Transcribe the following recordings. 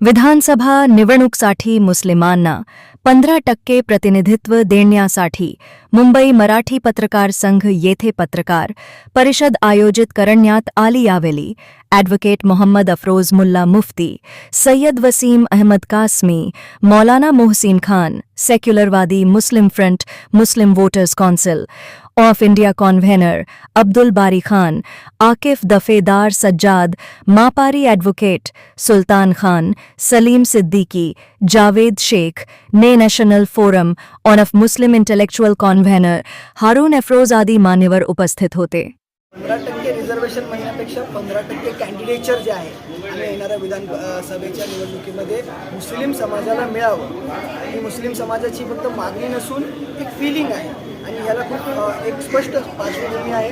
विधानसभा निवडणूकसाठी मुस्लिमांना पंधरा टक्के प्रतिनिधित्व देण्यासाठी मुंबई मराठी पत्रकार संघ येथे पत्रकार परिषद आयोजित करण्यात आली यावेळी advocate Mohammad Afroz Mulla Mufti Syed Wasim Ahmad Qasmi Maulana Mohsin Khan सेक्युलरवादी Muslim front Muslim voters council of India convener Abdul Bari Khan, Akif Dafedar Sajjad, Mapari advocate Sultan Khan, Salim Siddiqui, Javed Shaikh, ने national forum on of Muslim intellectual convener Haroon Afroz आदी मान्यवर उपस्थित होते। पंधरा म्हणण्यापेक्षा पंधरा टक्के कॅन्डिडेचर जे आहे येणाऱ्या निवडणुकीमध्ये मुस्लिम समाजाला मिळावं. ही मुस्लिम समाजाची फक्त मागणी नसून एक फिलिंग आहे. आणि ह्याला खूप एक स्पष्ट पार्श्वभूमी आहे.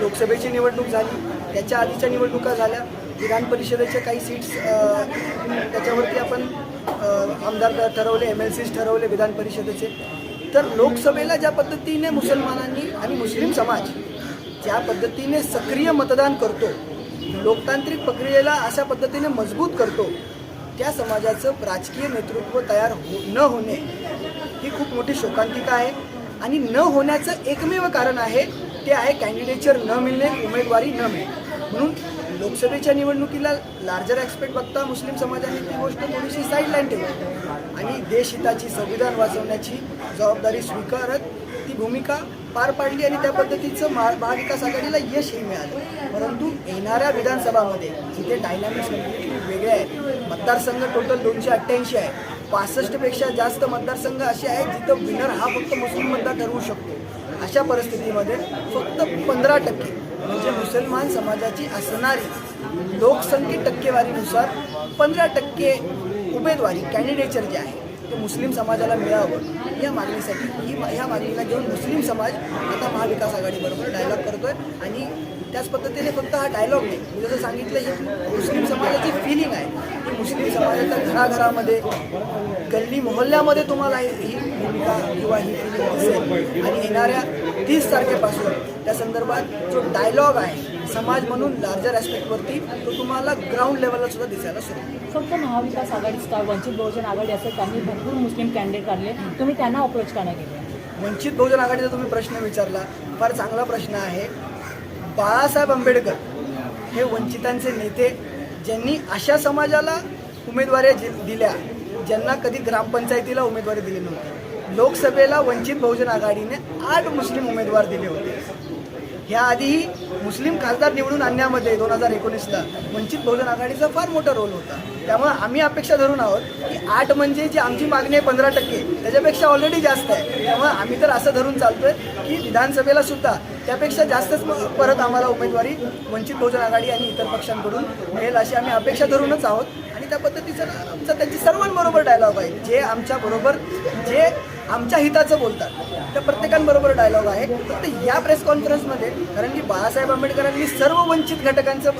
लोकसभेची निवडणूक झाली त्याच्या आधीच्या निवडणुका झाल्या. विधान परिषदेच्या काही सीट्स त्याच्यावरती आपण आमदार ठरवले एम एल सीज ठरवले विधान परिषदेचे. तर लोकसभेला ज्या पद्धतीने मुसलमानांनी आणि मुस्लिम समाज ज्या पद्धतीने सक्रिय मतदान करतो लोकतांत्रिक प्रक्रियेला अशा पद्धतीने मजबूत करतो त्या समाजाचं राजकीय नेतृत्व तयार हो न होणे ही खूप मोठी शोकांतिका आहे. आणि न होण्याचं एकमेव कारण आहे ते आहे कॅन्डिडेचर न मिळणे उमेदवारी न मिळणे. म्हणून लोकसभेच्या निवडणुकीला लार्जर ॲक्सपेक्ट बघता मुस्लिम समाजाने ती गोष्ट थोडीशी साईडलाईन ठेवली. आणि देशहिताची संविधान वाचवण्याची जबाबदारी स्वीकारत ती भूमिका पार पाडली आणि त्या पद्धतीचं महा महाविकास आघाडीला यशही मिळालं. परंतु येणाऱ्या विधानसभामध्ये जिथे डायनामिक्स कम्प्लिटली वेगळे आहेत मतदारसंघ टोटल दोनशे अठ्ठ्याऐंशी आहे पासष्टपेक्षा जास्त मतदारसंघ असे आहेत जिथं विनर हा फक्त मुस्लिम मतदार ठरवू शकतो. अशा परिस्थितीमध्ये फक्त पंधरा टक्के म्हणजे मुसलमान समाजाची असणारी लोकसंख्ये टक्केवारीनुसार पंधरा टक्के उमेदवारी कॅन्डिडेचर जे आहे ते मुस्लिम समाजाला मिळावं या मागणीसाठी. ही ह्या मागणीला घेऊन मुस्लिम समाज आता महाविकास आघाडीबरोबर डायलॉग करतोय आणि त्याच पद्धतीने फक्त हा डायलॉग नाही. मी जसं सांगितलं ही मुस्लिम समाजाची फिलिंग आहे. की मुस्लिम समाजाच्या घराघरामध्ये गल्ली मोहल्ल्यामध्ये तुम्हाला ही भूमिका किंवा ही फिलिंग असेल. आणि येणाऱ्या तीस तारखेपासून त्या संदर्भात जो डायलॉग आहे समाज म्हणून लार्जर ॲस्पेक्टवरती तो तुम्हाला ग्राउंड लेवलला सुद्धा दिसायला सुरू. फक्त महाविकास आघाडीच का वंचित बहुजन आघाडी असेल त्यांनी भरपूर मुस्लिम कॅन्डिडेट काढले तुम्ही त्यांना अप्रोच का नाही केले? वंचित बहुजन आघाडीचा तुम्ही प्रश्न विचारला फार चांगला प्रश्न आहे. बाळासाहेब आंबेडकर हे वंचितांचे नेते ज्यांनी अशा समाजाला उमेदवारी जि- दिल्या ज्यांना कधी ग्रामपंचायतीला उमेदवारी दिली नव्हती. लोकसभेला वंचित बहुजन आघाडीने आठ मुस्लिम उमेदवार दिले होते. याआधीही मुस्लिम खासदार निवडून आणण्यामध्ये दोन हजार एकोणीसला वंचित बहुजन आघाडीचा फार मोठा रोल होता. त्यामुळे आम्ही अपेक्षा धरून आहोत की आठ म्हणजे जी आमची मागणी आहे पंधरा टक्के त्याच्यापेक्षा ऑलरेडी जास्त आहे. त्यामुळे आम्ही तर असं धरून चालतोय की विधानसभेला सुद्धा त्यापेक्षा जास्तच परत आम्हाला उमेदवारी वंचित बहुजन आघाडी आणि इतर पक्षांकडून मिळेल अशी आम्ही अपेक्षा धरूनच आहोत. आणि त्या पद्धतीचं आमचा त्यांची सर्वांबरोबर डायलॉग आहे. जे आमच्याबरोबर जे आमच्या हिताचं बोलतात. त्या प्रत्येकांबरोबर डायलॉग आहे. फक्त या प्रेस कॉन्फरन्समध्ये कारण की बाळासाहेब आंबेडकरांनी सर्व वंचित घटकांचं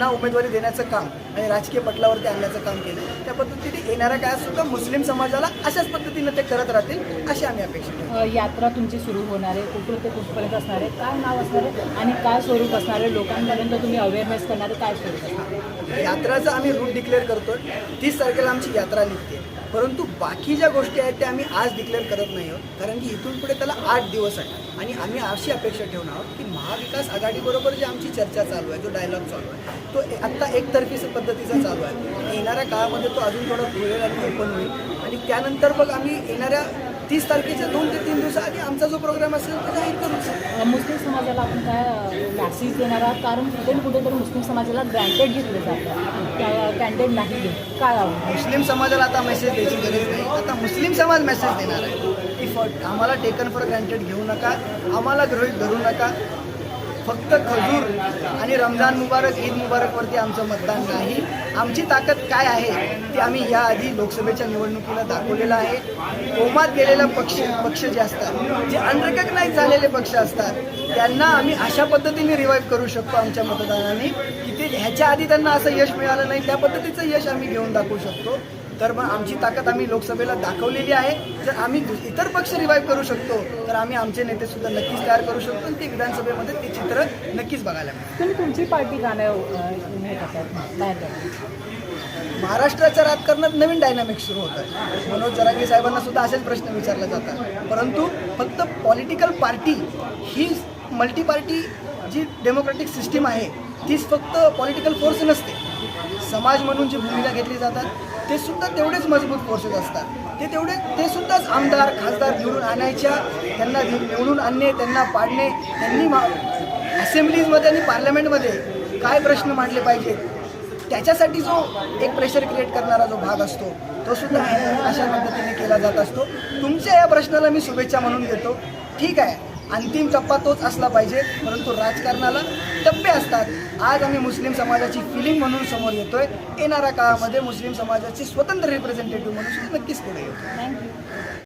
ना उमेदवारी देण्याचं काम आणि राजकीय पटलावरती आणण्याचं काम केलं. त्या पद्धतीने येणाऱ्या काळात सुद्धा मुस्लिम समाजाला अशाच पद्धतीनं ते करत राहतील अशी आम्ही अपेक्षा करतो यात्रा तुमची सुरू होणार आहे. कुठून ते कुठपर्यंत असणार आहे? काय नाव असणार आहे? आणि काय स्वरूप असणार आहे? लोकांपर्यंत तुम्ही अवेअरनेस करणार आहे? काय स्वरूप? यात्राचं आम्ही रूट डिक्लेअर करतोय. तीस तारखेला आमची यात्रा निघते. परंतु बाकी ज्या गोष्टी आहेत त्या आम्ही आज डिक्लेअर करत नाही आहोत. कारण की इथून पुढे त्याला आठ दिवस आहे. आणि आम्ही अशी अपेक्षा ठेवून आहोत की महाविकास आघाडीबरोबर जी आमची चर्चा चालू आहे जो डायलॉग चालू आहे तो आत्ता एकतर्फी पद्धतीचा चालू आहे. येणाऱ्या काळामध्ये तो अजून थोडा खुलेल आणि ओपन होईल. आणि त्यानंतर मग आम्ही येणाऱ्या तीस तारखेच्या दोन ते तीन दिवसाआधी आमचा जो प्रोग्राम असेल तो जाहीर करू मुस्लिम समाजाला आपण काय मॅसेज देणार आहात? कारण कुठे ना कुठेतरी मुस्लिम समाजाला ग्रँटेड घेतलं जातं कॅन्डिडेट नाही काय मुस्लिम समाजाला आता मेसेज द्यायची गरज नाही. आता मुस्लिम समाज मेसेज देणार आहे. की फॉर आम्हाला टेकन फॉर ग्रँटेड घेऊ नका. आम्हाला गृहीत धरू नका. फक्त खजूर आणि रमजान मुबारक ईद मुबारकवरती आमचं मतदान नाही. आमची ताकद काय आहे ती आम्ही याआधी लोकसभेच्या निवडणुकीला दाखवलेलं आहे. कोमात गेलेला पक्ष पक्ष जे असतात जे अनरेकग्नाईज झालेले पक्ष असतात त्यांना आम्ही अशा पद्धतीने रिवाईव्ह करू शकतो आमच्या मतदानाने की ते ह्याच्या आधी त्यांना असं यश मिळालं नाही त्या पद्धतीचं यश आम्ही घेऊन दाखवू शकतो. तर मग आमची ताकद आम्ही लोकसभेला दाखवलेली आहे. जर आम्ही इतर पक्ष रिवाईव्ह करू शकतो तर आम्ही आमचे नेते सुद्धा नक्कीच तयार करू शकतो आणि ते विधानसभेमध्ये ते चित्र नक्कीच बघायला मिळेल. तुम्ही तुमची पार्टी महाराष्ट्राच्या राजकारणात नवीन डायनामिक्स सुरू होत आहे मनोज जरांगे साहेबांना सुद्धा असेच प्रश्न विचारले जातात. परंतु फक्त पॉलिटिकल पार्टी ही मल्टी पार्टी जी डेमोक्रॅटिक सिस्टीम आहे तीच फक्त पॉलिटिकल फोर्स नसते. समाज म्हणून जी भूमिका घेतली जातात ते सुद्धा तेवढेच मजबूत फोर्सेस असतात. ते तेवढे ते सुद्धाच आमदार खासदार निवडून आणायच्या त्यांना निवडून आणणे त्यांना पाडणे त्यांनी मा असेंब्लीजमध्ये आणि पार्लमेंटमध्ये काय प्रश्न मांडले पाहिजेत? त्याच्यासाठी जो एक प्रेशर क्रिएट करणारा जो भाग असतो तो सुद्धा अशा पद्धतीने केला जात असतो. तुमच्या या प्रश्नाला मी शुभेच्छा म्हणून घेतो. ठीक आहे. अंतिम टप्पा तोच असला पाहिजे परंतु राजकारणाला टप्पे असतात. आज आम्ही मुस्लिम समाजाची फिलिंग म्हणून समोर येतोय. येणाऱ्या काळामध्ये मुस्लिम समाजाची स्वतंत्र रिप्रेझेंटेटिव्ह म्हणून सुद्धा नक्कीच पुढे येतो थँक्यू